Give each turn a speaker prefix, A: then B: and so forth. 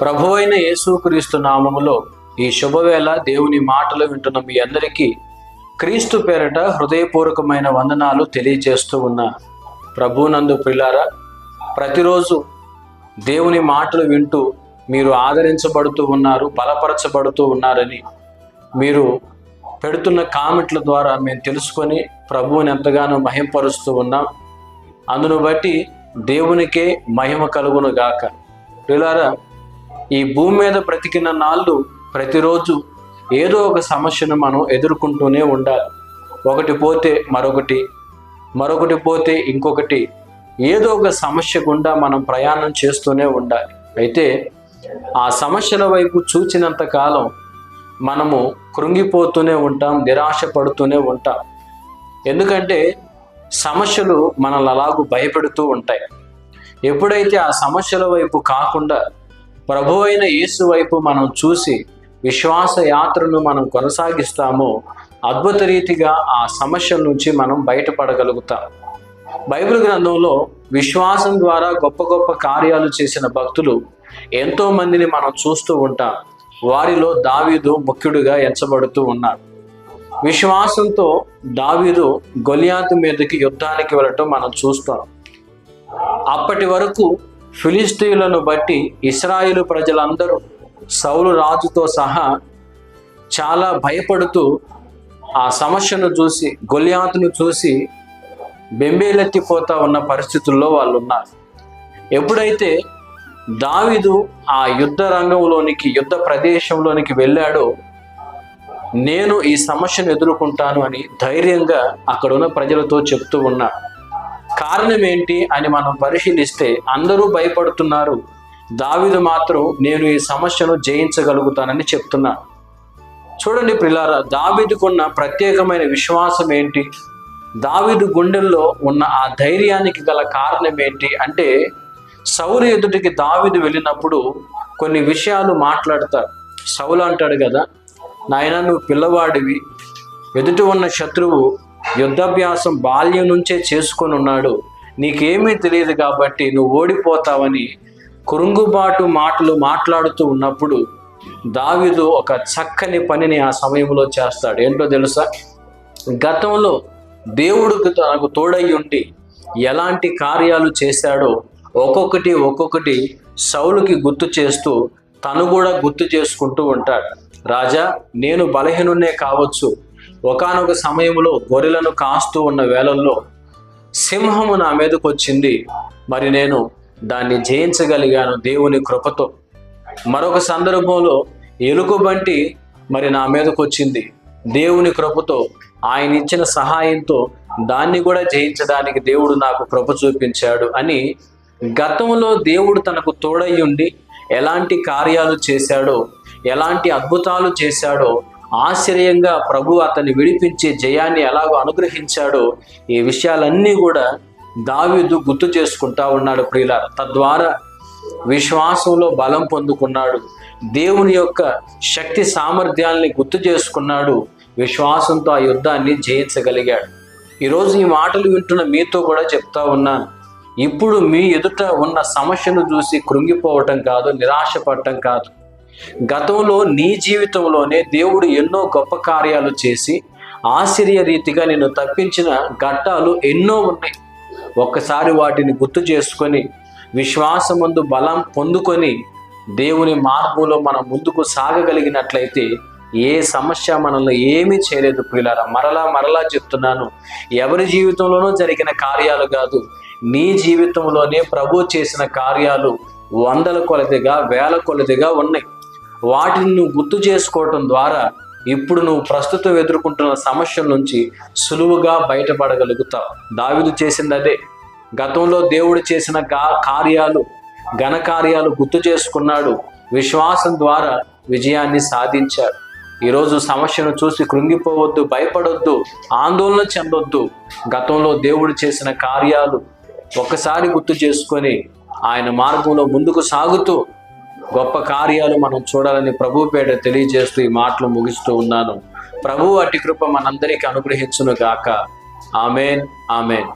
A: ప్రభు అయిన యేసుక్రీస్తు నామములో ఈ శుభవేళ దేవుని మాటలు వింటున్న మీ అందరికీ క్రీస్తు పేరట హృదయపూర్వకమైన వందనాలు తెలియజేస్తూ ఉన్న. ప్రభునందు ప్రిలారా ప్రతిరోజు దేవుని మాటలు వింటూ మీరు ఆదరించబడుతూ ఉన్నారు బలపరచబడుతూ ఉన్నారని మీరు పెడుతున్న కామెంట్ల ద్వారా మేము తెలుసుకొని ప్రభువుని ఎంతగానో మహింపరుస్తూ ఉన్నాం. అందును బట్టి దేవునికే మహిమ కలుగును గాక ప్రిలారా ఈ భూమి మీద బ్రతికిన నాళ్ళు ప్రతిరోజు ఏదో ఒక సమస్యను మనం ఎదుర్కొంటూనే ఉండాలి. ఒకటి పోతే మరొకటి మరొకటి పోతే ఇంకొకటి ఏదో ఒక సమస్య గుండా మనం ప్రయాణం చేస్తూనే ఉండాలి. అయితే ఆ సమస్యల వైపు చూచినంత కాలం మనము కృంగిపోతూనే ఉంటాం నిరాశ పడుతూనే ఉంటాం. ఎందుకంటే సమస్యలు మనల్ని అలాగూ భయపెడుతూ ఉంటాయి. ఎప్పుడైతే ఆ సమస్యల వైపు కాకుండా ప్రభు అయిన యేసు వైపు మనం చూసి విశ్వాస యాత్రను మనం కొనసాగిస్తామో అద్భుత రీతిగా ఆ సమస్యల నుంచి మనం బయటపడగలుగుతాం. బైబిల్ గ్రంథంలో విశ్వాసం ద్వారా గొప్ప గొప్ప కార్యాలు చేసిన భక్తులు ఎంతో మందిని మనం చూస్తూ ఉంటాం. వారిలో దావీదు ముఖ్యుడిగా ఎంచబడుతూ ఉన్నాడు. విశ్వాసంతో దావీదు గొలియాతు మీదకి యుద్ధానికి వెళ్ళటం మనం చూస్తాం. అప్పటి వరకు ఫిలిస్తీన్లను బట్టి ఇస్రాయిలు ప్రజలందరూ సౌలు రాజుతో సహా చాలా భయపడుతూ ఆ సమస్యను చూసి గొలియాతును చూసి బెంబేలెత్తిపోతా ఉన్న పరిస్థితుల్లో వాళ్ళు ఉన్నారు ఎప్పుడైతే దావిదు ఆ యుద్ధ రంగంలోనికి యుద్ధ ప్రదేశంలోనికి వెళ్ళాడో నేను ఈ సమస్యను ఎదుర్కొంటాను అని ధైర్యంగా అక్కడున్న ప్రజలతో చెప్తూ ఉన్నాడు కారణం ఏంటి అని మనం పరిశీలిస్తే అందరూ భయపడుతున్నారు. దావిదు మాత్రం నేను ఈ సమస్యను జయించగలుగుతానని చెప్తున్నాను చూడండి ప్రిలారా దావిదుకున్న ప్రత్యేకమైన విశ్వాసం ఏంటి? దావిదు గుండెల్లో ఉన్న ఆ ధైర్యానికి గల కారణం ఏంటి అంటే సౌలు ఎదుటికి దావిదు వెళ్ళినప్పుడు కొన్ని విషయాలు మాట్లాడతారు. సౌలు అంటాడు కదా నాయన నువ్వు పిల్లవాడివి. ఎదుటి ఉన్న శత్రువు యుద్ధాభ్యాసం బాల్యం నుంచే చేసుకొని ఉన్నాడు. నీకేమీ తెలియదు కాబట్టి నువ్వు ఓడిపోతావని కురుంగుబాటు మాటలు మాట్లాడుతూ ఉన్నప్పుడు దావిదు ఒక చక్కని పనిని ఆ సమయంలో చేస్తాడు. ఏంటో తెలుసా? గతంలో దేవుడికి తనకు తోడై ఉండి ఎలాంటి కార్యాలు చేశాడో ఒక్కొక్కటి ఒక్కొక్కటి సౌలుకి గుర్తు చేస్తూ తను కూడా గుర్తు చేసుకుంటూ ఉంటాడు. రాజా నేను బలహీనున్నే కావచ్చు. ఒకానొక సమయంలో గొర్రెలను కాస్తూ ఉన్న వేళల్లో సింహము నా మీదకు వచ్చింది మరి నేను దాన్ని జయించగలిగాను దేవుని కృపతో. మరొక సందర్భంలో ఎలుగుబంటి మరి నా మీదకు వచ్చింది దేవుని కృపతో ఆయన ఇచ్చిన సహాయంతో దాన్ని కూడా జయించడానికి దేవుడు నాకు కృప చూపించాడు అని గతంలో దేవుడు తనకు తోడయ్యుండి ఎలాంటి కార్యాలు చేశాడో ఎలాంటి అద్భుతాలు చేశాడో ఆశ్చర్యంగా ప్రభు అతన్ని విడిపించే జయాన్ని ఎలాగో అనుగ్రహించాడో ఈ విషయాలన్నీ కూడా దావీదు గుర్తు చేసుకుంటా ఉన్నాడు ప్రియుల తద్వారా విశ్వాసంలో బలం పొందుకున్నాడు. దేవుని యొక్క శక్తి సామర్థ్యాల్ని గుర్తు చేసుకున్నాడు. విశ్వాసంతో ఆ యుద్ధాన్ని జయించగలిగాడు. ఈరోజు ఈ మాటలు వింటున్న మీతో కూడా చెప్తా ఉన్నాను ఇప్పుడు మీ ఎదుట ఉన్న సమస్యను చూసి కృంగిపోవటం కాదు నిరాశపడటం కాదు. గతంలో నీ జీవితంలోనే దేవుడు ఎన్నో గొప్ప కార్యాలు చేసి ఆశ్చర్య రీతిగా నిన్ను తప్పించిన ఘట్టాలు ఎన్నో ఉన్నాయి. ఒక్కసారి వాటిని గుర్తు చేసుకొని విశ్వాసమందు బలం పొందుకొని దేవుని మార్గంలో మనం ముందుకు సాగగలిగినట్లయితే ఏ సమస్య మనల్ని ఏమీ చేయలేదు పిల్లరా మరలా మరలా చెప్తున్నాను ఎవరి జీవితంలోనూ జరిగిన కార్యాలు కాదు నీ జీవితంలోనే ప్రభు చేసిన కార్యాలు వందల కొలదిగా వేల కొలదిగా ఉన్నాయి. వాటిని నువ్వు గుర్తు చేసుకోవటం ద్వారా ఇప్పుడు నువ్వు ప్రస్తుతం ఎదుర్కొంటున్న సమస్యల నుంచి సులువుగా బయటపడగలుగుతావు. దావిదు చేసింది అదే. గతంలో దేవుడు చేసిన కార్యాలు ఘనకార్యాలు గుర్తు చేసుకున్నాడు. విశ్వాసం ద్వారా విజయాన్ని సాధించాడు. ఈరోజు సమస్యను చూసి కృంగిపోవద్దు భయపడొద్దు ఆందోళన చెందొద్దు. గతంలో దేవుడు చేసిన కార్యాలు ఒక్కసారి గుర్తు చేసుకొని ఆయన మార్గంలో ముందుకు సాగుతూ గొప్ప కార్యాలు మనం చూడాలని ప్రభు పేట తెలియజేస్తూ ఈ మాటలు ముగిస్తూ ఉన్నాను. ప్రభు అటి కృప మనందరికీ అనుగ్రహించును గాక ఆమెన్ ఆమెన్.